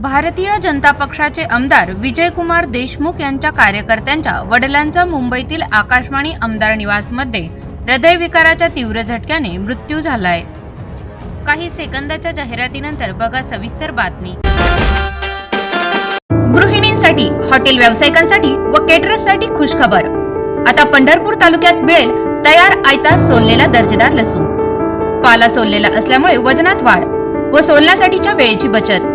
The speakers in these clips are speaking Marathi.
भारतीय जनता पक्षाचे आमदार विजयकुमार देशमुख यांच्या कार्यकर्त्यांच्या वडिलांचा मुंबईतील आकाशवाणी आमदार निवासमध्ये हृदयविकाराच्या तीव्र झटक्याने मृत्यू झालाय. काही सेकंदाच्या जाहिरातीनंतर बघा सविस्तर बातमी. गृहिणींसाठी हॉटेल व्यावसायिकांसाठी व केटरर्ससाठी खुशखबर. आता पंढरपूर तालुक्यात मिळेल तयार आयता सोललेला दर्जेदार लसूण. पाला सोललेला असल्यामुळे वजनात वाढ व सोलण्यासाठीच्या वेळेची बचत.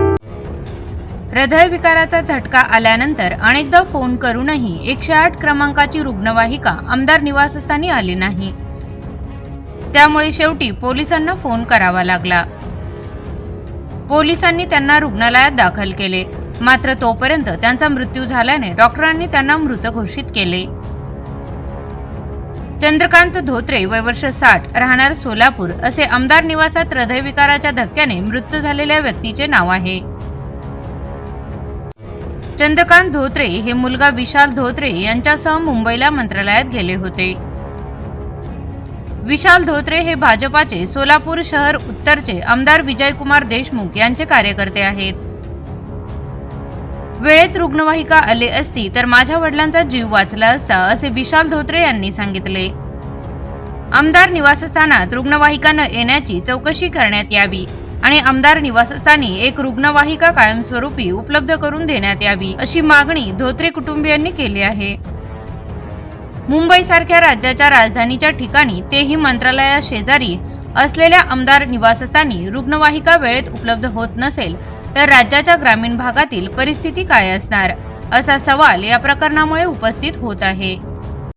हृदयविकाराचा झटका आल्यानंतर अनेकदा फोन करूनही एकशे आठ क्रमांकाची रुग्णवाहिका आमदार निवासस्थानी आली नाही. त्यामुळे शेवटी पोलिसांना फोन करावा लागला. पोलिसांनी त्यांना रुग्णालयात दाखल केले. मात्र तोपर्यंत त्यांचा मृत्यू झाल्याने डॉक्टरांनी त्यांना मृत घोषित केले. चंद्रकांत धोत्रे वय वर्ष साठ राहणार सोलापूर असे आमदार निवासात हृदयविकाराच्या धक्क्याने मृत्यू झालेल्या व्यक्तीचे नाव आहे. चंद्रकांत धोत्रे हे मुलगा विशाल धोत्रे यांच्यासह मुंबईला मंत्रालयात गेले होते. विशाल धोत्रे हे भाजपाचे सोलापूर शहर उत्तरचे आमदार विजयकुमार देशमुख यांचे कार्यकर्ते आहेत. वेळेत रुग्णवाहिका आले असती तर माझ्या वडिलांचा जीव वाचला असता असे विशाल धोत्रे यांनी सांगितले. आमदार निवासस्थानात रुग्णवाहिका न येण्याची चौकशी करण्यात यावी. आणि आमदार निवासस्थानी एक रुग्णवाहिका कायमस्वरूपी उपलब्ध करून देण्यात यावी अशी मागणी धोत्रे कुटुंबियांनी केली आहे. मुंबई सारख्या राज्याच्या राजधानीच्या ठिकाणी तेही मंत्रालया शेजारी असलेल्या आमदार निवासस्थानी रुग्णवाहिका वेळेत उपलब्ध होत नसेल तर राज्याच्या ग्रामीण भागातील परिस्थिती काय असणार? असा सवाल या प्रकरणामुळे उपस्थित होत आहे.